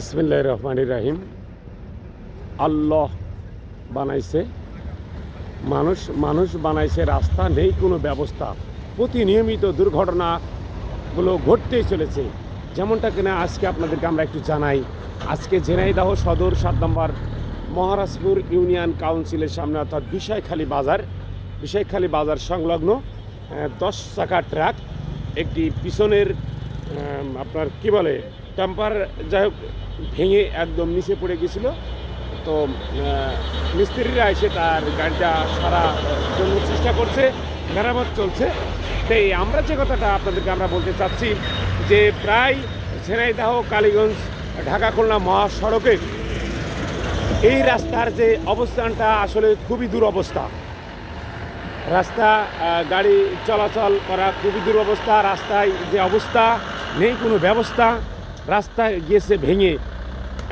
ইসমিল্লাহ রহমান রাহিম। আল্লাহ বানাইছে। মানুষ মানুষ বানাইছে রাস্তা, নেই কোনো ব্যবস্থা। প্রতিনিয়মিত দুর্ঘটনাগুলো ঘটতেই চলেছে। যেমনটা কিনা আজকে আপনাদেরকে আমরা একটু জানাই। আজকে ঝেনাইদাহ সদর সাত নম্বর মহারাজপুর ইউনিয়ন কাউন্সিলের সামনে অর্থাৎ বিষয়খালী বাজার বিষয়খালী বাজার সংলগ্ন দশ চাকা ট্রাক, একটি পিছনের আপনার কি বলে টেম্পার যাই হোক, ভেঙে একদম নিচে পড়ে গেছিল। তো মিস্ত্রিরা এসে তার গাড়িটা সারা জন্য চেষ্টা করছে, মেরামত চলছে। তাই আমরা যে কথাটা আপনাদেরকে আমরা বলতে চাচ্ছি যে প্রায় ঝেনাইদাহ, কালীগঞ্জ, ঢাকা, খুলনা মহাসড়কে এই রাস্তার যে অবস্থানটা আসলে খুবই দুরবস্থা। রাস্তা গাড়ি চলাচল করা খুবই দুরবস্থা, রাস্তায় যে অবস্থা, নেই কোনো ব্যবস্থা। রাস্তা গিয়েছে ভেঙে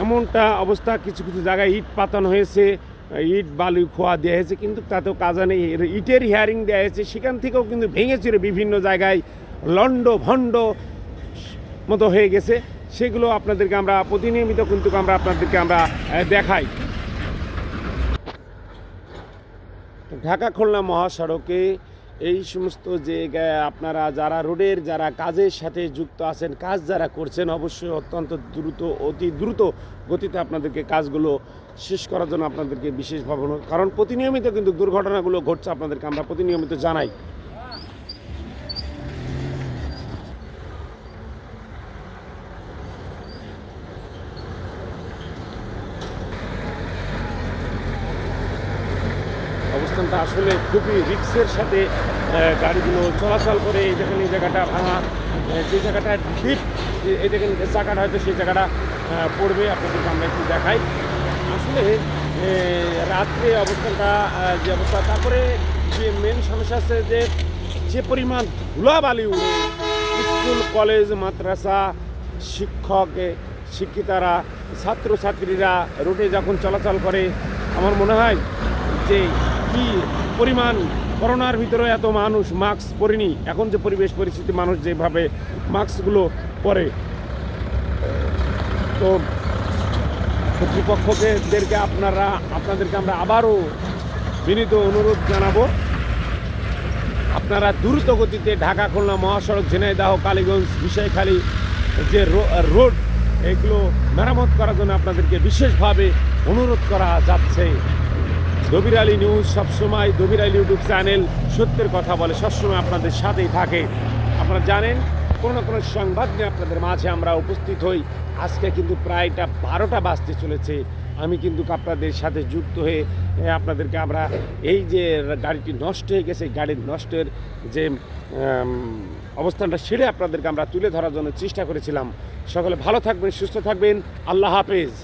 এমনটা অবস্থা, কিছু কিছু জায়গায় ইট পাতানো হয়েছে, ইট, বালু, খোয়া দেওয়া হয়েছে, কিন্তু তাতেও কাজা নেই ইটের হিয়ারিং দেওয়া হয়েছে, সেখান থেকেও কিন্তু ভেঙেছিল বিভিন্ন জায়গায় লন্ড, ভণ্ড মতো হয়ে গেছে। সেগুলো আপনাদেরকে আমরা, প্রতিনিয়মিত কিন্তু আমরা আপনাদেরকে আমরা দেখাই। ঢাকা খুলনা মহাসড়কে এই সমস্ত যে আপনারা যারা রোডের, যারা কাজের সাথে যুক্ত আছেন, কাজ যারা করছেন, অবশ্যই অত্যন্ত দ্রুত, অতি দ্রুত গতিতে আপনাদেরকে কাজগুলো শেষ করার জন্য আপনাদেরকে বিশেষভাবে কারণ প্রতিনিয়মিত কিন্তু দুর্ঘটনাগুলো ঘটছে আপনাদেরকে আমরা প্রতিনিয়মিত জানাই। অবস্থানটা আসলে খুবই রিক্সের সাথে গাড়িগুলো চলাচল করে। এই এই জায়গাটা ভাঙা। যে জায়গাটা ডিপ এই দেখেন চাকাটা হয়তো সেই জায়গাটা পড়বে। আপনাদেরকে আমরা একটু দেখাই। আসলে রাত্রে অবস্থানটা যে অবস্থা, তারপরে যে মেন সমস্যা আছে যে যে পরিমাণ ধুলাবালি উড়ে স্কুল, কলেজ, মাদ্রাসা, শিক্ষক শিক্ষিতারা, ছাত্রছাত্রীরা রোডে যখন চলাচল করে, আমার মনে হয় যে কি পরিমাণ করোনার ভিতরে এত মানুষ মাস্ক পরেনি? এখন যে পরিবেশ পরিস্থিতি, মানুষ যেভাবে মাস্কগুলো পরে। তো কর্তৃপক্ষদেরকে আপনারা, আপনাদেরকে আমরা আবারও বিনীত অনুরোধ জানাব। আপনারা দ্রুত গতিতে ঢাকা, খুলনা, মহাসড়ক, ঝিনাইদাহ, কালীগঞ্জ বিষয়খালী যে রোড, এগুলো মেরামত করার জন্য আপনাদেরকে বিশেষভাবে অনুরোধ করা যাচ্ছে। দবির আলী নিউজ, সবসময় দবির আলী ইউটিউব চ্যানেল, সত্যের কথা বলে, সবসময় আপনাদের সাথেই থাকে। আপনারা জানেন, কোনো না কোনো সংবাদ নিয়ে আপনাদের মাঝে আমরা উপস্থিত হই। আজকে কিন্তু প্রায়টা বারোটা বাজতে চলেছে। আমি কিন্তু আপনাদের সাথে যুক্ত হয়ে আপনাদেরকে আমরা এই যে গাড়িটি নষ্ট হয়ে গেছে গাড়ির নষ্টের যে অবস্থানটা সেরে আপনাদেরকে আমরা তুলে ধরার জন্য চেষ্টা করেছিলাম। সকলে ভালো থাকবেন, সুস্থ থাকবেন। আল্লাহ হাফেজ।